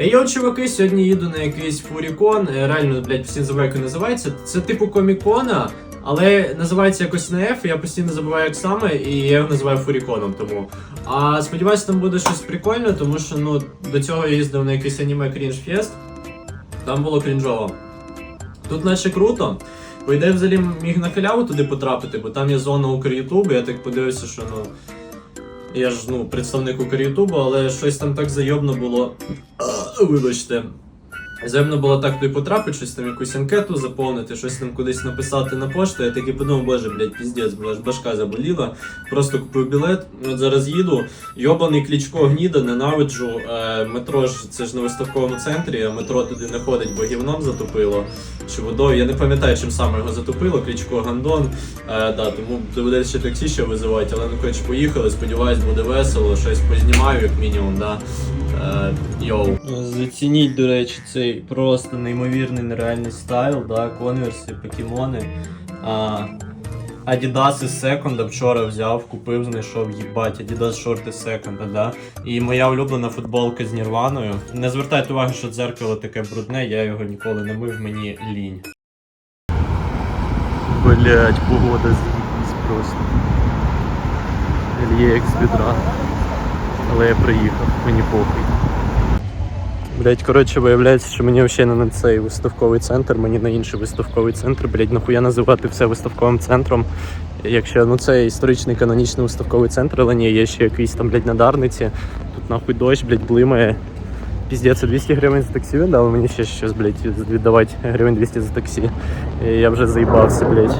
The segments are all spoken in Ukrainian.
Йоу, чуваки, сьогодні їду на якийсь фурікон. Е, Реально, блядь, всі як називається. Це типу комікона, але називається якось на F, я постійно забуваю, як саме, і я його називаю фуріконом тому. А сподіваюся, там буде щось прикольне, тому що ну до цього я їздив на якийсь аніме крінж фест. Там було крінжово. Тут наче круто. По ідеї, взагалі міг на халяву туди потрапити, бо там є зона Укрютубу, я так подивився, що ну. Я ж ну, представник Укрютубу, але щось там так зайобно було. Вибачте. Зайобно було так туди потрапити, щось там якусь анкету заповнити, щось там кудись написати на пошту. Я такий подумав, боже, блядь, піздець, бля, аж башка заболіла. Просто купив білет. От зараз їду. Йобаний клічко гніда, ненавиджу. Е, метро ж це ж на виставковому центрі, а метро туди не ходить, бо гівном затопило. Чи водою. Я не пам'ятаю, чим саме його затопило, клічко гандон. Е, да, тому доведеться ще таксі ще визивати, але ну коротше поїхали, сподіваюсь, буде весело, щось познімаю, як мінімум, да. Е, йоу. Зацініть, до речі, цей просто неймовірний нереальний стайл, да, конверси, покемони. А, Adidas із секонда вчора взяв, купив, знайшов, їбать, Adidas шорти з секонда, да. І моя улюблена футболка з Нірваною. Не звертайте уваги, що дзеркало таке брудне, я його ніколи не мив, мені лінь. Блять, погода з'їбісь просто. Ільєкс відра. Але я приїхав, мені похуй. Блять, коротше, виявляється, що мені взагалі не на цей виставковий центр, мені на інший виставковий центр. Блять, нахуя називати все виставковим центром. Якщо ну це історичний канонічний виставковий центр, але ні, є ще якийсь там, блядь, на Дарниці. Тут нахуй дощ, блядь, блимає. Піздець, 200 гривень за таксі віддав, мені ще щось, блядь, віддавати гривень 200 за таксі. І я вже заїбався, блядь.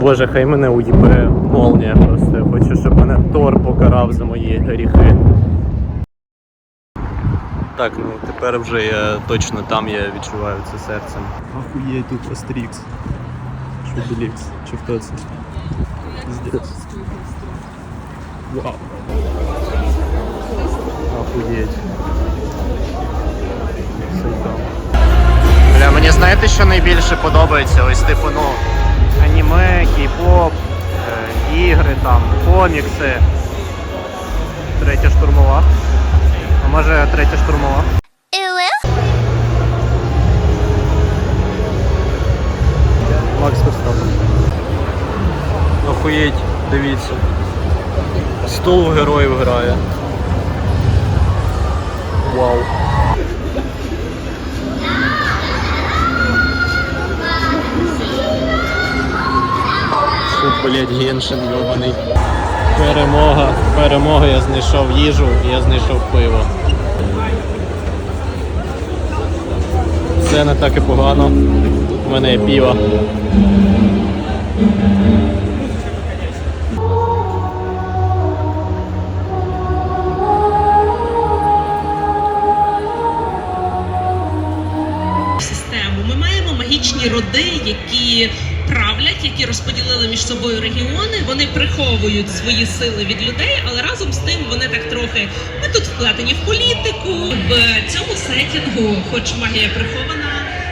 Боже, хай мене уїбе молнія просто. Я хочу, щоб мене Тор покарав за мої гріхи. Так, ну тепер вже я точно там я відчуваю це серцем. Ахуєть тут Астрікс. Що Белікс? Чи хто це? Вау. Сайтан. Бля, мені знаєте, що найбільше подобається? Ось типу, ну, аніме, кей-поп, е, ігри там, комікси. Третя штурмова. А може третя штурмова? Макс Верстапен. Охуєть, дивіться. Стул в героїв грає. Вау. Блять, геншин йобаний. Перемога, перемога, я знайшов їжу, я знайшов пиво. Все не так і погано. У мене є піво. систему. Ми маємо магічні роди, які які розподілили між собою регіони. Вони приховують свої сили від людей, але разом з тим вони так трохи ми тут вплетені в політику. В цьому сетінгу, хоч магія прихована,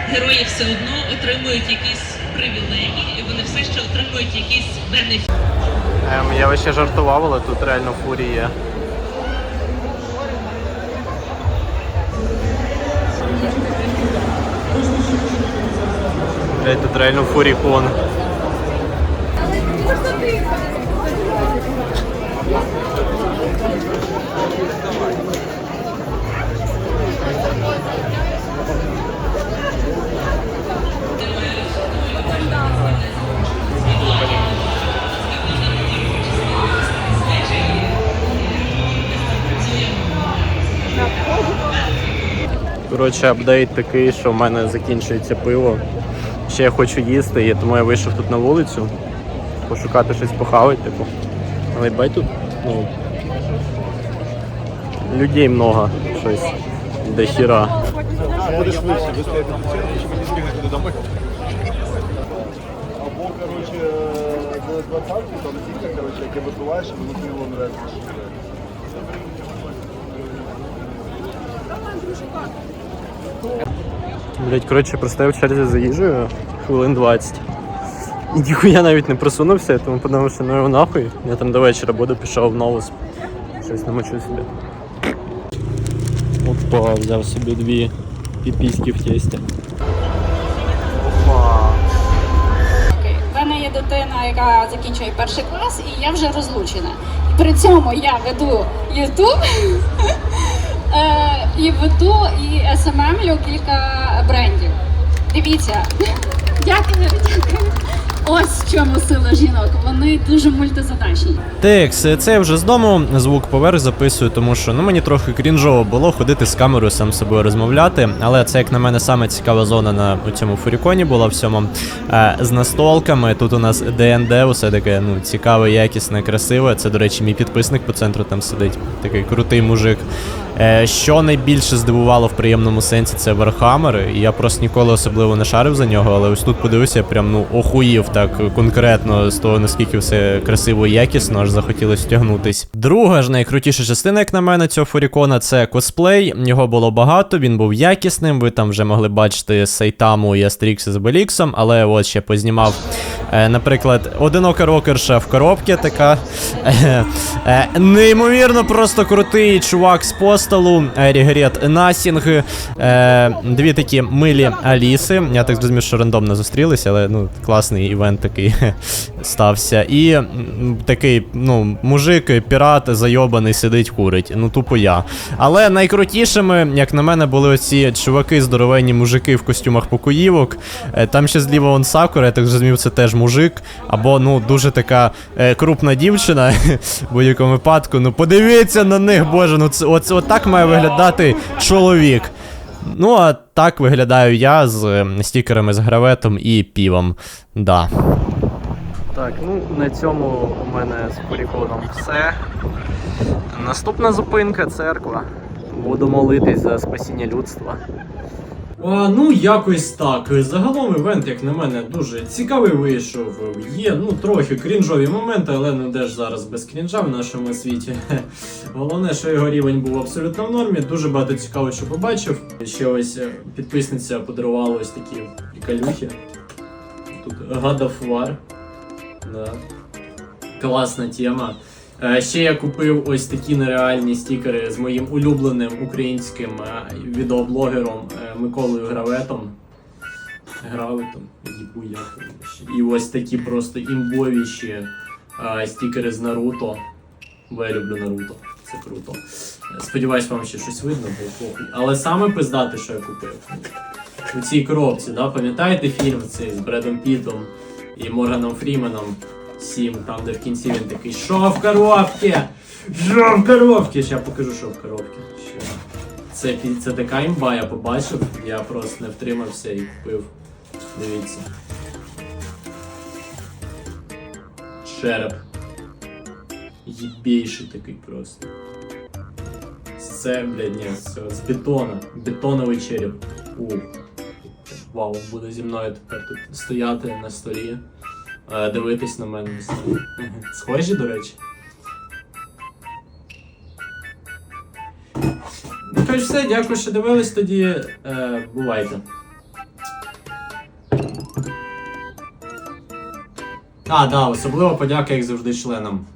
герої все одно отримують якісь привілеї, і вони все ще отримують якісь бенефіти. Ем, я ще жартував, але тут реально фурі є. Блять, тут реально фурікон. Коротше, апдейт такий, що в мене закінчується пиво. Ще я хочу їсти, і тому я вийшов тут на вулицю, пошукати щось похавати, типу. Але бать тут, ну. Людей много, щось до хіра. Будеш. Або, коротше, там зілля, коротше, яке випиваєш, і воно пиво нравиться. Блять, коротше, простояв в черзі за їжею хвилин 20. І ніхуя навіть не просунувся, тому подумав, що ну нахуй. Я там до вечора буду, пішов в новус. Щось намочу собі. Опа, взяв собі дві піпіськи в тесті. Опа. В мене є дитина, яка закінчує перший клас, і я вже розлучена. При цьому я веду Ютуб і веду і СММлю кілька брендів. Дивіться, дякую, дякую. Ось в чому сила жінок. Вони дуже мультизадачні. Текс, це вже з дому звук поверх записую, тому що ну мені трохи крінжово було ходити з камерою сам собою розмовляти. Але це, як на мене, саме цікава зона на у цьому фуріконі була всьому. Е, з настолками. Тут у нас ДНД, усе таке ну, цікаве, якісне, красиве. Це, до речі, мій підписник по центру там сидить. Такий крутий мужик. Е, що найбільше здивувало в приємному сенсі, це Warhammer. Я просто ніколи особливо не шарив за нього, але ось тут подивився, прям ну охуїв так конкретно з того, наскільки все красиво і якісно, аж захотілося втягнутись. Друга ж найкрутіша частина, як на мене, цього фурікона, це косплей. Його було багато, він був якісним. Ви там вже могли бачити Сайтаму і Астрікса з Беліксом, але от ще познімав. Е, наприклад, одинока рокерша в коробці така. Е, е, неймовірно, просто крутий чувак з постолу. Рігрет Насінг. Дві такі милі Аліси. Я так зрозумів, що рандомно зустрілися, але ну, класний івент такий стався. І такий, ну, мужик, пірат, зайобаний, сидить, курить. Ну, тупо я. Але найкрутішими, як на мене, були оці чуваки, здоровенні мужики в костюмах покоївок. Е, Там ще зліва он Сакура, я так зрозумів, це теж мужик. Або, ну, дуже така е, крупна дівчина в будь-якому випадку. Ну, подивіться на них, боже, ну це оце отак має виглядати чоловік. Ну, а так виглядаю я з е, стікерами з граветом і півом. Да. Так, ну на цьому у мене з полігоном все. Наступна зупинка церква. Буду молитись за спасіння людства. А, ну, якось так. Загалом івент, як на мене, дуже цікавий вийшов. Є, ну, трохи крінжові моменти, але ну де ж зараз без крінжа в нашому світі. Головне, що його рівень був абсолютно в нормі. Дуже багато цікаво, що побачив. Ще ось е, підписниця подарувала ось такі приколюхи. Тут War. Да. Класна тема. Е, Ще я купив ось такі нереальні стікери з моїм улюбленим українським е, відеоблогером е, Миколою Граветом. Граветом, їбу ще. І ось такі просто імбовіші стікери з Наруто. Бо я люблю Наруто, це круто. Сподіваюсь, вам ще щось видно, бо похуй. Але саме пиздати, що я купив. У цій коробці, да? пам'ятаєте фільм цей з Бредом Пітом і Морганом Фріменом? Сім, там, де в кінці він такий Що в коробці? Що в коробці? Ще покажу, що в коробці. Ще. Це, це така імба, я побачив, я просто не втримався і купив. Дивіться. Череп. Єбейший такий просто. Це, блядь, ні, з, з бетона. Бетоновий череп. Ух. Вау, буде зі мною тепер тут стояти на столі, е, дивитись на мене. Схожі, до речі. Ну, все, дякую, що дивились тоді. Е, бувайте. А, да, особливо подяка, як завжди, членам